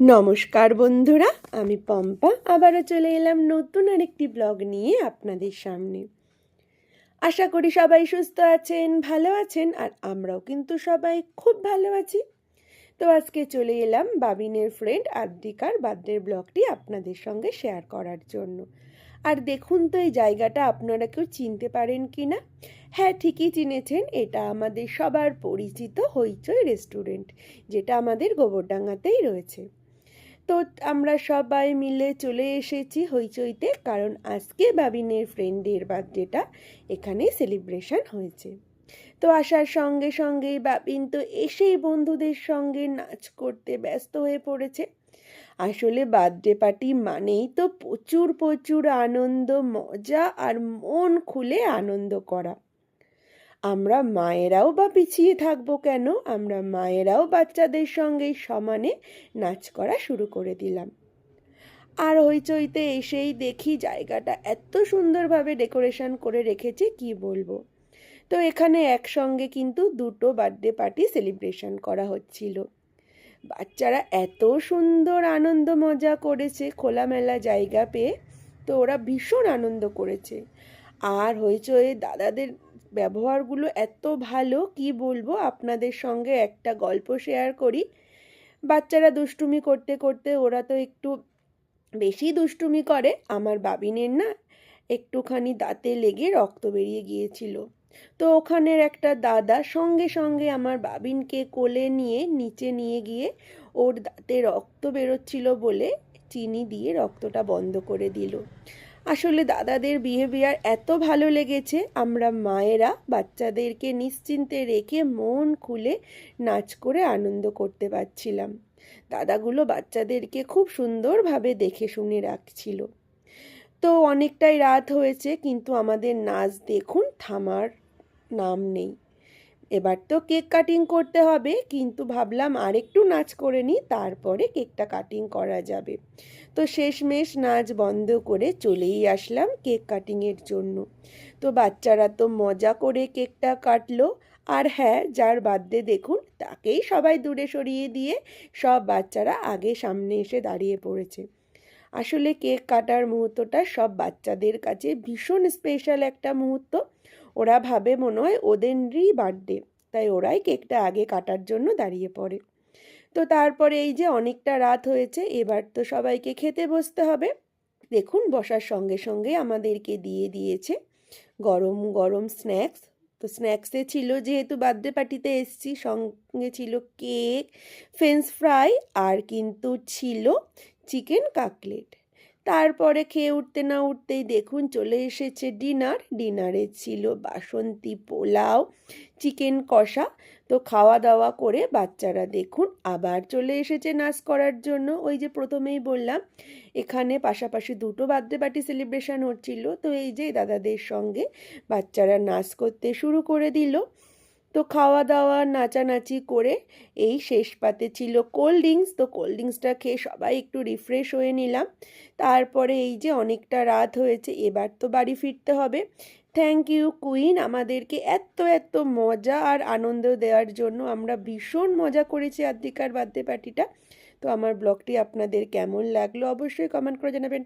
নমস্কার বন্ধুরা, আমি পম্পা। আবারও চলে এলাম নতুন আরেকটি ব্লগ নিয়ে আপনাদের সামনে। আশা করি সবাই সুস্থ আছেন, ভালো আছেন, আর আমরাও কিন্তু সবাই খুব ভালো আছি। তো আজকে চলে এলাম বাবিনের ফ্রেন্ড আদ্রিকার বার্থডের ব্লগটি আপনাদের সঙ্গে শেয়ার করার জন্য। আর দেখুন তো এই জায়গাটা, আপনারা কেউ চিনতে পারেন কি না? হ্যাঁ ঠিকই চিনেছেন, এটা আমাদের সবার পরিচিত হইচই রেস্টুরেন্ট যেটা আমাদের গোবরডাঙ্গাতেই রয়েছে। তো আমরা সবাই মিলে চলে এসেছি হইচইতে, কারণ আজকে বাবিনের ফ্রেন্ডের বার্থডেটা এখানে সেলিব্রেশন হয়েছে। তো আসার সঙ্গে সঙ্গেই বাবিন তো এসেই বন্ধুদের সঙ্গে নাচ করতে ব্যস্ত হয়ে পড়েছে। আসলে বার্থডে পার্টি মানেই তো প্রচুর প্রচুর আনন্দ, মজা আর মন খুলে আনন্দ করা। আমরা মায়েরাও বা পিছিয়ে থাকব কেন? আমরা মায়েরাও বাচ্চাদের সঙ্গে সমানে নাচ করা শুরু করে দিলাম। আর হইচইতে এসেই দেখি জায়গাটা এত সুন্দরভাবে ডেকোরেশন করে রেখেছে, কি বলব? তো এখানে একসঙ্গে কিন্তু দুটো বার্থডে পার্টি সেলিব্রেশন করা হচ্ছিল। বাচ্চারা এত সুন্দর আনন্দ মজা করেছে, খোলামেলা জায়গা পেয়ে। তো ওরা ভীষণ আনন্দ করেছে। আর হইচই দাদাদের ব্যবহারগুলো এত ভালো, কি বলব? আপনাদের সঙ্গে একটা গল্প শেয়ার করি। বাচ্চারা দুষ্টুমি করতে করতে ওরা তো একটু বেশি দুষ্টুমি করে। আমার বাবিনের না একটুখানি দাঁতে লেগে রক্ত বেরিয়ে গিয়েছিল। তো ওখানের একটা দাদা সঙ্গে সঙ্গে আমার বাবিনকে কোলে নিয়ে নিচে নিয়ে গিয়ে ওর দাঁতে রক্ত বেরোচ্ছিল বলে চিনি দিয়ে রক্তটা বন্ধ করে দিল। আসলে দাদাদের বিহেভিয়ার এত ভালো লেগেছে, আমরা মায়েরা বাচ্চাদেরকে নিশ্চিন্তে রেখে মন খুলে নাচ করে আনন্দ করতে পারছিলাম। দাদাগুলো বাচ্চাদেরকে খুব সুন্দরভাবে দেখে শুনে রাখছিল। তো অনেকটাই রাত হয়েছে, কিন্তু আমাদের নাচ দেখুন থামার নাম নেই। এবার তো কেক কাটিং করতে হবে, কিন্তু ভাবলাম আরেকটু নাচ করে নিই, তারপরে কেকটা কাটিং করা যাবে। তো শেষমেশ নাচ বন্ধ করে চলেই আসলাম কেক কাটিংয়ের জন্য। তো বাচ্চারা তো মজা করে কেকটা কাটলো। আর হ্যাঁ যার বার্থডে দেখুন, তাকেই সবাই দূরে সরিয়ে দিয়ে সব বাচ্চারা আগে সামনে এসে দাঁড়িয়ে পড়েছে। আসলে কেক কাটার মুহূর্তটা সব বাচ্চাদের কাছে ভীষণ স্পেশাল একটা মুহূর্ত। ওরা ভাবে মনে হয় ওদেরই বার্থডে তাই ওরাই কেকটা আগে কাটার জন্য দাঁড়িয়ে পড়ে। তো তারপরে এই যে অনেকটা রাত হয়েছে, এবার তো সবাইকে খেতে বসতে হবে। দেখুন বসার সঙ্গে সঙ্গে আমাদেরকে দিয়ে দিয়েছে গরম গরম স্ন্যাক্স তো স্ন্যাক্সে ছিল যেহেতু বার্থডে পার্টিতে এসছি, সঙ্গে ছিল কেক ফ্রেঞ্চ ফ্রাই আর কিন্তু ছিল চিকেন কাকলেট। তারপরে খেয়ে উঠতে না উঠতেই দেখুন চলে এসেছে ডিনার। ডিনারে ছিল বাসন্তী পোলাও, চিকেন কষা। তো খাওয়া দাওয়া করে বাচ্চারা দেখুন আবার চলে এসেছে নাচ করার জন্য। ওই যে প্রথমেই বললাম, এখানে পাশাপাশি দুটো বার্থডে পার্টি সেলিব্রেশন হচ্ছিল। তো এই যে দাদাদের সঙ্গে বাচ্চারা নাচ করতে শুরু করে দিল। তো খাওয়া দাওয়া নাচানাচি করে এই শেষ পাতে ছিল কোল্ড ড্রিঙ্কস তো কোল্ড ড্রিঙ্কসটা খেয়ে সবাই একটু রিফ্রেশ হয়ে নিলাম। তারপরে এই যে অনেকটা রাত হয়েছে, এবার তো বাড়ি ফিরতে হবে। থ্যাংক ইউ কুইন আমাদেরকে এত এত মজা আর আনন্দ দেওয়ার জন্য আমরা ভীষণ মজা করেছি আদ্রিকার বার্থডে পার্টিটা। তো আমার ব্লগটি আপনাদের কেমন লাগল অবশ্যই কমেন্ট করে জানাবেন।